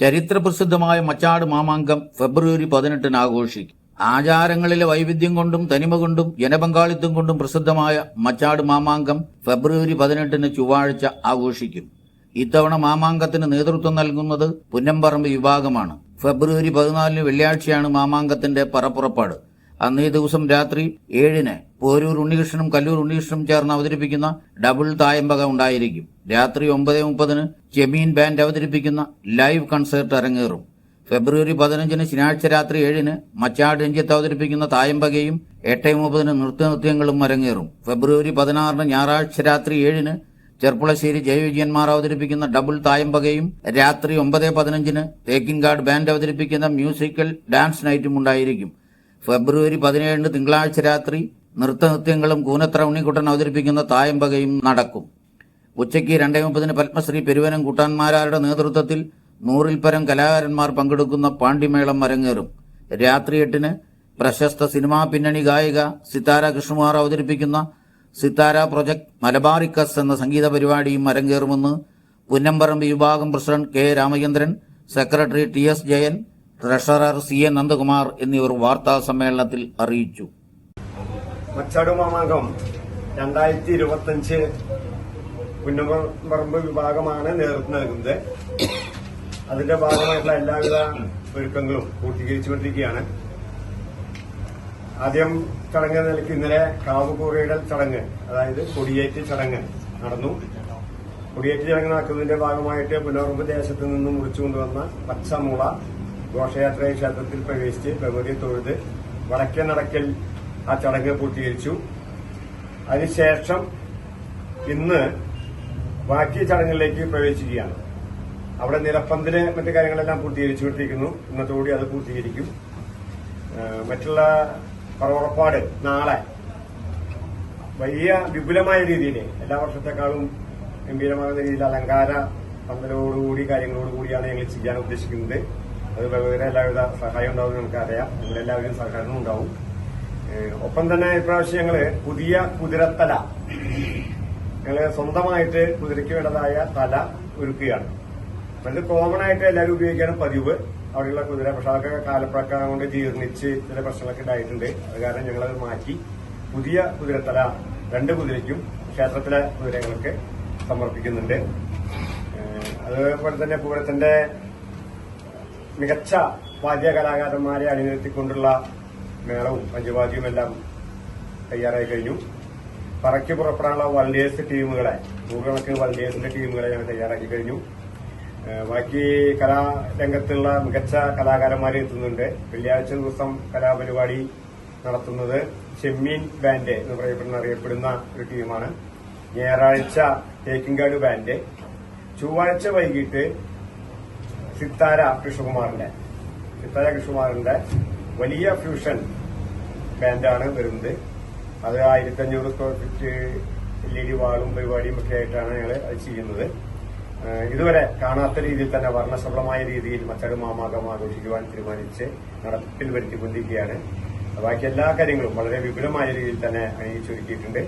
ചരിത്രപ്രസിദ്ധമായ മച്ചാട് മാമാങ്കം ഫെബ്രുവരി പതിനെട്ടിന് ആഘോഷിക്കും. ആചാരങ്ങളിലെ വൈവിധ്യം കൊണ്ടും തനിമ കൊണ്ടും ജനപങ്കാളിത്തം കൊണ്ടും പ്രസിദ്ധമായ മച്ചാട് മാമാങ്കം ഫെബ്രുവരി പതിനെട്ടിന് ചൊവ്വാഴ്ച ആഘോഷിക്കും. ഇത്തവണ മാമാങ്കത്തിന് നേതൃത്വം നൽകുന്നത് പുന്നമ്പറമ്പ് വിഭാഗമാണ്. ഫെബ്രുവരി പതിനാലിന് വെള്ളിയാഴ്ചയാണ് മാമാങ്കത്തിന്റെ പറപ്പുറപ്പാട് അന്നേ ദിവസം രാത്രി ഏഴിന് പോരൂർ ഉണ്ണികൃഷ്ണനും കല്ലൂർ ഉണ്ണികൃഷ്ണനും ചേർന്ന് അവതരിപ്പിക്കുന്ന ഡബിൾ തായമ്പക ഉണ്ടായിരിക്കും. രാത്രി ഒമ്പത് മുപ്പതിന് ചെമീൻ ബാൻഡ് അവതരിപ്പിക്കുന്ന ലൈവ് കൺസേർട്ട് അരങ്ങേറും. ഫെബ്രുവരി പതിനഞ്ചിന് ശനിയാഴ്ച രാത്രി ഏഴിന് മച്ചാട് രഞ്ജിത്ത് അവതരിപ്പിക്കുന്ന തായമ്പകയും എട്ട് മുപ്പതിന് നൃത്തനൃത്യങ്ങളും അരങ്ങേറും. ഫെബ്രുവരി പതിനാറിന് ഞായറാഴ്ച രാത്രി ഏഴിന് ചെർപ്പുളശ്ശേരി ജയവിജയന്മാർ അവതരിപ്പിക്കുന്ന ഡബിൾ തായമ്പകയും രാത്രി ഒമ്പത് പതിനഞ്ചിന് തേക്കിൻകാട് ബാൻഡ് അവതരിപ്പിക്കുന്ന മ്യൂസിക്കൽ ഡാൻസ് നൈറ്റും ഉണ്ടായിരിക്കും. ഫെബ്രുവരി പതിനേഴിന് തിങ്കളാഴ്ച രാത്രി നൃത്തനൃത്യങ്ങളും കൂനത്ര ഉണ്ണിക്കുട്ടൻ അവതരിപ്പിക്കുന്ന തായമ്പകയും നടക്കും. ഉച്ചയ്ക്ക് രണ്ടേ മുപ്പതിന് പത്മശ്രീ പെരുവനം കൂട്ടാന്മാരുടെ നേതൃത്വത്തിൽ നൂറിൽ പരം കലാകാരന്മാർ പങ്കെടുക്കുന്ന പാണ്ഡിമേളം അരങ്ങേറും. രാത്രി എട്ടിന് പ്രശസ്ത സിനിമാ പിന്നണി ഗായിക സിത്താര കൃഷ്ണകുമാർ അവതരിപ്പിക്കുന്ന സിത്താര പ്രൊജക്ട് മലബാറിക്കസ് എന്ന സംഗീത പരിപാടിയും അരങ്ങേറുമെന്ന് പുന്നമ്പറമ്പ് വിഭാഗം president K Ramachandran secretary T S Jayan treasurer C N Nandakumar എന്നിവർ വാർത്താ സമ്മേളനത്തിൽ അറിയിച്ചു. മച്ചാട് മാമാങ്കം രണ്ടായിരത്തി ഇരുപത്തഞ്ച് പുന്നമറമ്പ് വിഭാഗമാണ് നേതൃത്വം നൽകുന്നത്. അതിന്റെ ഭാഗമായിട്ടുള്ള എല്ലാവിധ ഒരുക്കങ്ങളും പൂർത്തീകരിച്ചുകൊണ്ടിരിക്കുകയാണ്. ആദ്യം ചടങ്ങ് നിലയ്ക്ക് ഇന്നലെ കാവുകൂറയിടൽ ചടങ്ങ് അതായത് കൊടിയേറ്റ് ചടങ്ങ് നടന്നു. കൊടിയേറ്റ് ചടങ്ങ് നടക്കുന്നതിന്റെ ഭാഗമായിട്ട് പുനർമ്പ് ദേശത്ത് നിന്നും മുറിച്ചു കൊണ്ടുവന്ന പച്ചമുള ഘോഷയാത്ര ക്ഷേത്രത്തിൽ പ്രവേശിച്ച് ഭഗവതിയെ തൊഴുത് വടക്കേ നടക്കൽ ആ ചടങ്ങ് പൂർത്തീകരിച്ചു. അതിനുശേഷം ഇന്ന് ബാക്കി ചടങ്ങിലേക്ക് പ്രവേശിക്കുകയാണ്. അവിടെ നിലപ്പന്തിന് മറ്റു കാര്യങ്ങളെല്ലാം പൂർത്തീകരിച്ചുകൊണ്ടിരിക്കുന്നു. ഇന്നത്തോടി അത് പൂർത്തീകരിക്കും. മറ്റുള്ള പറവറപ്പാട് നാളെ വലിയ വിപുലമായ രീതിയിൽ എല്ലാ വർഷത്തെക്കാളും ഗംഭീരമാകുന്ന രീതിയിൽ അലങ്കാര പന്തലോടുകൂടി കാര്യങ്ങളോടുകൂടിയാണ് ഞങ്ങൾ ചെയ്യാൻ ഉദ്ദേശിക്കുന്നത്. അത് വളരെ എല്ലാവിധ സഹായം ഉണ്ടാവും നമുക്കറിയാം നിങ്ങളെല്ലാവരും സഹകരണം ഉണ്ടാവും. ഒപ്പം തന്നെ ഇപ്രാവശ്യം ഞങ്ങൾ പുതിയ കുതിരത്തല ഞങ്ങൾ സ്വന്തമായിട്ട് കുതിരയ്ക്ക് വേണ്ടതായ തല ഒരുക്കുകയാണ്. അത് കോമൺ ആയിട്ട് എല്ലാവരും ഉപയോഗിക്കാനും പതിവ്. അവിടെയുള്ള കുതിര പക്ഷെ അതൊക്കെ കാലപ്പഴക്കം കൊണ്ട് ജീർണിച്ച് ചില പ്രശ്നങ്ങളൊക്കെ ഉണ്ടായിട്ടുണ്ട്. അത് കാരണം ഞങ്ങളത് മാറ്റി പുതിയ കുതിരത്തല രണ്ട് കുതിരയ്ക്കും ക്ഷേത്രത്തിലെ കുതിരകൾക്ക് സമർപ്പിക്കുന്നുണ്ട്. അതുപോലെ തന്നെ പൂരത്തിന്റെ മികച്ച വാദ്യ കലാകാരന്മാരെ അണിനിരത്തിക്കൊണ്ടുള്ള മേളവും പഞ്ചവാദ്യവും എല്ലാം തയ്യാറായി കഴിഞ്ഞു. പറക്കി പുറപ്പെടാനുള്ള വൾഡേഴ്സ് ടീമുകളെ നൂറുകണക്കിന് വൾഡേഴ്സിന്റെ ടീമുകളെ ഞങ്ങൾ തയ്യാറാക്കി കഴിഞ്ഞു. ബാക്കി കലാരംഗത്തുള്ള മികച്ച കലാകാരന്മാരെ എത്തുന്നുണ്ട്. വെള്ളിയാഴ്ച ദിവസം കലാപരിപാടി നടത്തുന്നത് ചെമ്മീൻ ബാൻഡ് എന്ന് പറയപ്പെടുന്ന അറിയപ്പെടുന്ന ഒരു ടീമാണ്. ഞായറാഴ്ച തേക്കിൻകാട് ബാൻഡ്. ചൊവ്വാഴ്ച വൈകിട്ട് സിത്താര കൃഷ്ണകുമാറിന്റെ സിത്താര കൃഷ്ണകുമാറിന്റെ വലിയ ഫ്യൂഷൻ ബാൻഡാണ് വരുന്നത്. അത് ആയിരത്തി അഞ്ഞൂറ് സ്ക്വയർ ഫീറ്റ് എൽ വാളും പരിപാടിയും ഒക്കെ ആയിട്ടാണ് ഞങ്ങൾ അത് ചെയ്യുന്നത്. ഇതുവരെ കാണാത്ത രീതിയിൽ തന്നെ വർണശബളമായ രീതിയിൽ മച്ചാട് മാമാകം ആഘോഷിക്കുവാൻ തീരുമാനിച്ച് നടപ്പിൽ വരുത്തിക്കൊണ്ടിരിക്കുകയാണ്. ബാക്കി എല്ലാ കാര്യങ്ങളും വളരെ വിപുലമായ രീതിയിൽ തന്നെ അണിയിച്ചൊരുക്കിയിട്ടുണ്ട്.